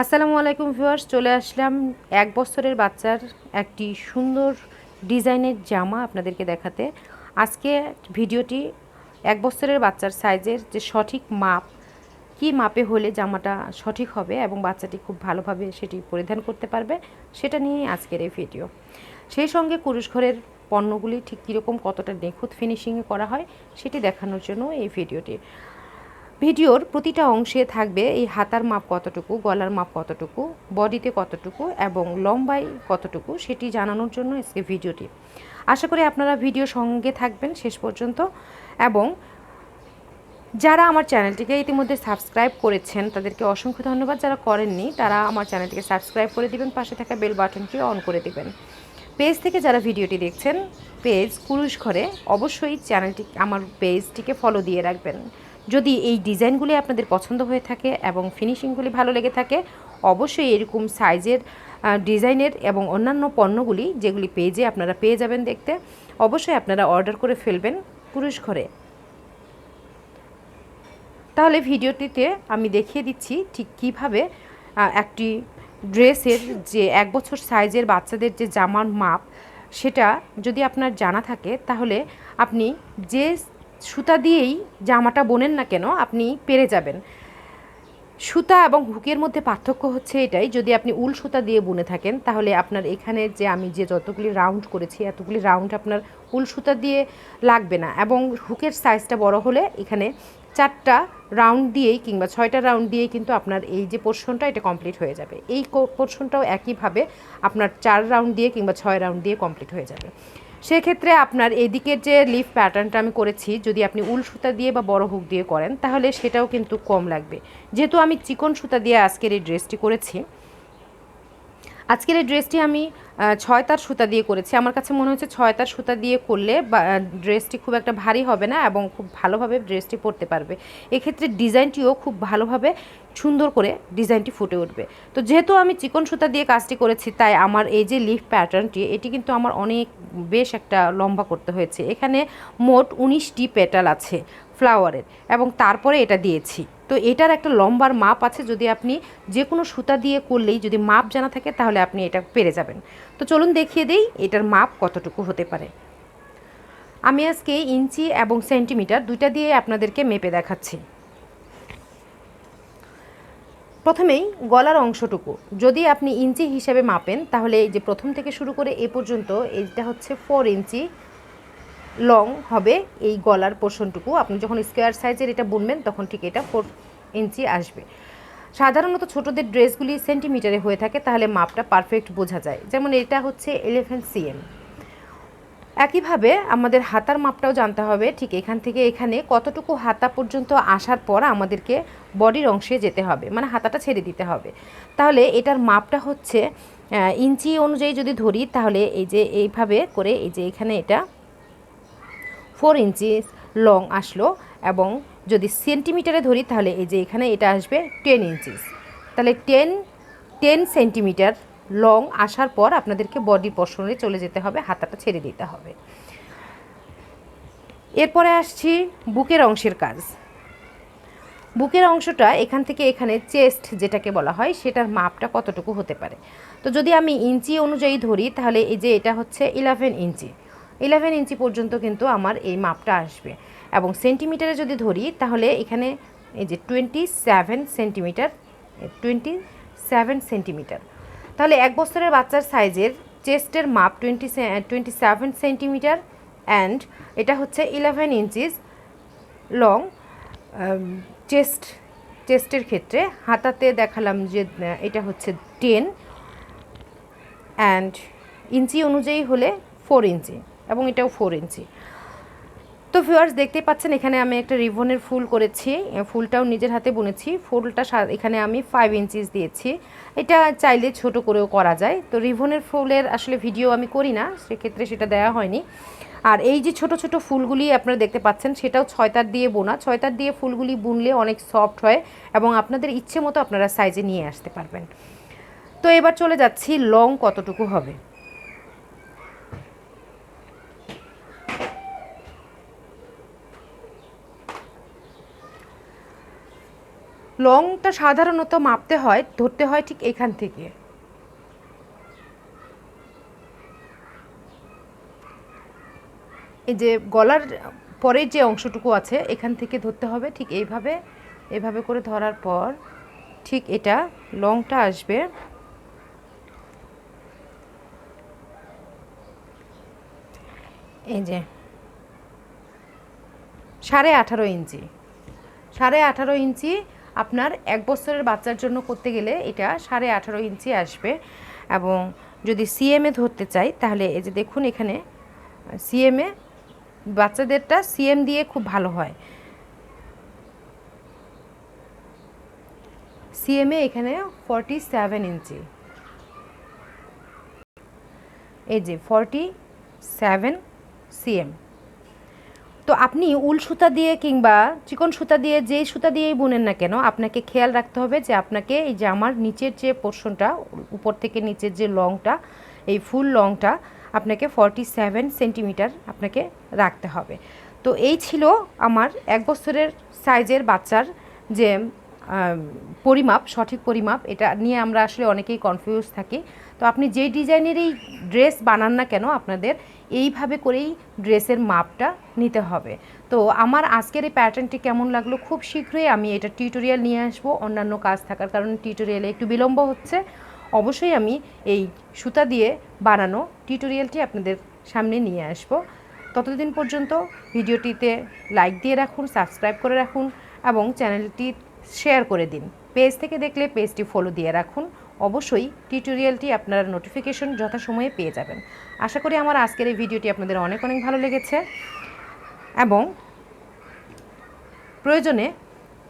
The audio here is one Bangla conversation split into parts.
আসসালামু আলাইকুম ভিউয়ার্স, চলে আসলাম এক বছরের বাচ্চার একটি সুন্দর ডিজাইনের জামা আপনাদেরকে দেখাতে। আজকে ভিডিওটি এক বছরের বাচ্চার সাইজের যে সঠিক মাপ, কি মাপে হলে জামাটা সঠিক হবে এবং বাচ্চাটি খুব ভালোভাবে সেটি পরিধান করতে পারবে, সেটা নিয়েই আজকের এই ভিডিও। সেই সঙ্গে কুরুশ ঘরের পণ্যগুলি ঠিক কীরকম, কতটা নিখুঁত ফিনিশিংয়ে করা হয়, সেটি দেখানোর জন্য এই ভিডিওটি। ভিডিওর প্রতিটা অংশে থাকবে এই হাতার মাপ কতটুকু, গলার মাপ কতটুকু, বডিতে কতটুকু এবং লম্বাই কতটুকু সেটি জানানোর জন্য আজকে ভিডিওটি। আশা করি আপনারা ভিডিও সঙ্গে থাকবেন শেষ পর্যন্ত এবং যারা আমার চ্যানেলটিকে ইতিমধ্যে সাবস্ক্রাইব করেছেন, তাদেরকে অসংখ্য ধন্যবাদ। যারা করেননি, তারা আমার চ্যানেলটিকে সাবস্ক্রাইব করে দিবেন, পাশে থাকা বেল বাটনটি অন করে দিবেন। পেজ থেকে যারা ভিডিওটি দেখছেন, পেজ কুরুশ ঘরে অবশ্যই চ্যানেলটি, আমার পেজটিকে ফলো দিয়ে রাখবেন। যদি এই ডিজাইনগুলি আপনাদের পছন্দ হয়ে থাকে এবং ফিনিশিংগুলি ভালো লেগে থাকে, অবশ্যই এরকম সাইজের ডিজাইনের এবং অন্যান্য পণ্যগুলি যেগুলি পেজে আপনারা পেয়ে যাবেন দেখতে, অবশ্যই আপনারা অর্ডার করে ফেলবেন পুরুষ ঘরে। তাহলে ভিডিওটিতে আমি দেখিয়ে দিচ্ছি ঠিক কীভাবে একটি ড্রেসের যে এক বছর সাইজের বাচ্চাদের যে জামার মাপ, সেটা যদি আপনার জানা থাকে, তাহলে আপনি যে সুতা দিয়েই জামাটা বোনেন না কেন, আপনি পেরে যাবেন। সুতা এবং হুকের মধ্যে পার্থক্য হচ্ছে এটাই, যদি আপনি উল সুতা দিয়ে বুনে থাকেন, তাহলে আপনার এখানে যে আমি যে যতগুলি রাউন্ড করেছি, এতগুলি রাউন্ড আপনার উল সুতা দিয়ে লাগবে না এবং হুকের সাইজটা বড় হলে এখানে রাউন্ড দিয়েই কিংবা ছয়টা রাউন্ড দিয়েই কিন্তু আপনার এই যে পোর্শনটা এটা কমপ্লিট হয়ে যাবে। এই পোর্শনটাও একইভাবে আপনার চার রাউন্ড দিয়ে কিংবা ছয় রাউন্ড দিয়ে কমপ্লিট হয়ে যাবে। সেক্ষেত্রে আপনার এদিকের যে লিফ প্যাটার্নটা আমি করেছি, যদি আপনি উল সুতা দিয়ে বা বড় হুক দিয়ে করেন, তাহলে সেটাও কিন্তু কম লাগবে। যেহেতু আমি চিকন সুতা দিয়ে আজকের এই ড্রেসটি করেছি আজকের এই ড্রেসটি আমি ছয় তার সুতা দিয়ে করেছি। আমার কাছে মনে হচ্ছে ছয় তার সুতা দিয়ে করলে ড্রেসটি খুব একটা ভারী হবে না এবং খুব ভালোভাবে ড্রেসটি পরতে পারবে। এক্ষেত্রে ডিজাইনটিও খুব ভালোভাবে সুন্দর করে ডিজাইনটি ফুটে উঠবে। তো যেহেতু আমি চিকন সুতা দিয়ে কাজটি করেছি, তাই আমার এই যে লিফ প্যাটার্নটি, এটি কিন্তু আমার অনেক, বেশ একটা লম্বা করতে হয়েছে। এখানে মোট উনিশটি পেটাল আছে ফ্লাওয়ারের এবং তারপরে এটা দিয়েছি। তো এটার একটা লম্বার মাপ আছে, যদি আপনি যে কোনো সুতা দিয়ে করলেই যদি মাপ জানা থাকে, তাহলে আপনি এটা পেরে যাবেন। তো চলুন দেখিয়ে দিই এটার মাপ কতটুকু হতে পারে। আমি আজকে ইঞ্চি এবং সেন্টিমিটার দুইটা দিয়ে আপনাদেরকে মেপে দেখাচ্ছি। প্রথমেই গলার অংশটুকু। যদি আপনি ইঞ্চি হিসেবে মাপেন, তাহলে এই যে প্রথম থেকে শুরু করে এ পর্যন্ত, এইটা হচ্ছে ফোর ইঞ্চি লং হবে এই গলার পোর্শনটুকু আপনি যখন স্কোয়ার সাইজের এটা বুনবেন, তখন ঠিক এটা ফোর ইঞ্চি আসবে। সাধারণত ছোটদের ড্রেসগুলি সেন্টিমিটারে হয়ে থাকে, তাহলে মাপটা পারফেক্ট বোঝা যায়। যেমন এটা হচ্ছে ইলেভেন সিএম একইভাবে আমাদের হাতার মাপটাও জানতে হবে, ঠিক এখান থেকে এখানে কতটুকু হাতা পর্যন্ত আসার পর আমাদেরকে বডির অংশে যেতে হবে মানে হাতাটা ছেড়ে দিতে হবে। তাহলে এটার মাপটা হচ্ছে ইঞ্চি অনুযায়ী যদি ধরি, তাহলে এই যে এইভাবে করে, এই যে এখানে এটা ফোর ইঞ্চি লং আসলো এবং যদি সেন্টিমিটারে ধরি তাহলে এই যে এখানে এটা আসবে টেন ইঞ্চিস তাহলে টেন টেন সেন্টিমিটার লং আসার পর আপনাদেরকে বডি পশনে চলে যেতে হবে, হাতাটা ছেড়ে দিতে হবে। এরপরে আসছি বুকের অংশের কাজ। বুকের অংশটা এখান থেকে এখানে চেস্ট যেটাকে বলা হয়, সেটার মাপটা কতটুকু হতে পারে? তো যদি আমি ইঞ্চি অনুযায়ী ধরি, তাহলে এই যে এটা হচ্ছে ইলেভেন ইঞ্চি ইলেভেন ইঞ্চি পর্যন্ত কিন্তু আমার এই মাপটা আসবে। এবং সেন্টিমিটারে যদি ধরি, তাহলে এখানে এই যে twenty seven centimetre twenty seven centimetre তাহলে এক বছরের বাচ্চার সাইজের চেস্টের মাপ twenty twenty seven centimetre and এটা হচ্ছে ইলেভেন ইঞ্চিস লং চেস্ট চেস্টের ক্ষেত্রে। হাতাতে দেখালাম যে এটা হচ্ছে টেন অ্যান্ড ইঞ্চি অনুযায়ী হলে ফোর ইঞ্চি এবং এটাও ফোর ইঞ্চি তো ভিউয়ার্স দেখতেই পাচ্ছেন, এখানে আমি একটা রিভনের ফুল করেছি। ফুলটাও নিজের হাতে বুনেছি। ফুলটা এখানে আমি ফাইভ ইঞ্চিস দিয়েছি। এটা চাইলে ছোট করেও করা যায়। তো রিভনের ফুলের আসলে ভিডিও আমি করি না, সেক্ষেত্রে সেটা দেওয়া হয়নি। আর এই যে ছোট ছোট ফুলগুলি আপনারা দেখতে পাচ্ছেন, সেটাও ছয়তার দিয়ে বোনা। ছয়তার দিয়ে ফুলগুলি বুনলে অনেক সফট হয় এবং আপনাদের ইচ্ছে মতো আপনারা সাইজে নিয়ে আসতে পারবেন। তো এবার চলে যাচ্ছি লং কতটুকু হবে? লংটা সাধারণত মাপতে হয়, ধরতে হয় ঠিক এখান থেকে। এই যে গলার পরের যে অংশটুকু আছে, এখান থেকে ধরতে হবে ঠিক এইভাবে এভাবে করে ধরার পর ঠিক এটা লংটা আসবে। এই যে সাড়ে আঠারো ইঞ্চি, সাড়ে আঠারো ইঞ্চি আপনার এক বছরের বাচ্চার জন্য করতে গেলে এটা সাড়ে আঠারো ইঞ্চি আসবে। এবং যদি সিএমএ ধরতে চাই, তাহলে এই যে দেখুন এখানে সিএমএ বাচ্চাদেরটা সিএম দিয়ে খুব ভালো হয়। সিএমএ এখানে ফর্টি সেভেন ইঞ্চি। এই যে ফর্টি সেভেন সিএম তো আপনি উল সুতা দিয়ে কিংবা চিকন সুতা দিয়ে যেই সুতা দিয়েই বুনেন না কেন, আপনাকে খেয়াল রাখতে হবে যে আপনাকে এই যে আমার নিচের যে পোর্শনটা উপর থেকে নিচের যে লংটা, এই ফুল লংটা আপনাকে ফর্টি সেভেন সেন্টিমিটার আপনাকে রাখতে হবে। তো এই ছিল আমার এক বছরের সাইজের বাচ্চার যে পরিমাপ, সঠিক পরিমাপ, এটা নিয়ে আমরা আসলে অনেকেই কনফিউজ থাকি। তো আপনি যেই ডিজাইনেরই ড্রেস বানান না কেন আপনাদের, এইভাবে করেই ড্রেসের মাপটা নিতে হবে। তো আমার আজকের এই প্যাটার্নটি কেমন লাগল খুব শীঘ্রই আমি এটা টিউটোরিয়াল নিয়ে আসব, অন্যান্য কাজ থাকার কারণে টিউটোরিয়ালে একটু বিলম্ব হচ্ছে। অবশ্যই আমি এই সুতা দিয়ে বানানো টিউটোরিয়ালটি আপনাদের সামনে নিয়ে আসব। ততদিন পর্যন্ত ভিডিওটিতে লাইক দিয়ে রাখুন, সাবস্ক্রাইব করে রাখুন এবং চ্যানেলটি শেয়ার করে দিন। পেজ থেকে দেখলে পেজটি ফলো দিয়ে রাখুন। অবশ্যই টিউটোরিয়ালটি আপনারা নোটিফিকেশন যথাসময়ে পেয়ে যাবেন। আশা করি আমার আজকের এই ভিডিওটি আপনাদের অনেক অনেক ভালো লেগেছে এবং প্রয়োজনে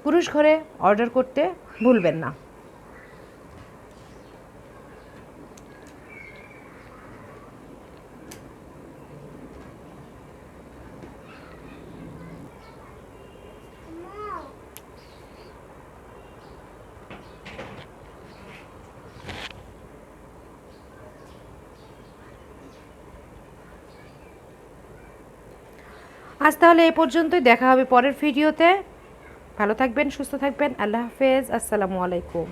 পুরুষ ঘরে অর্ডার করতে ভুলবেন না। আজ তাহলে এ পর্যন্তই, দেখা হবে পরের ভিডিওতে। ভালো থাকবেন, সুস্থ থাকবেন, আল্লাহ হাফেজ, আসসালামু আলাইকুম।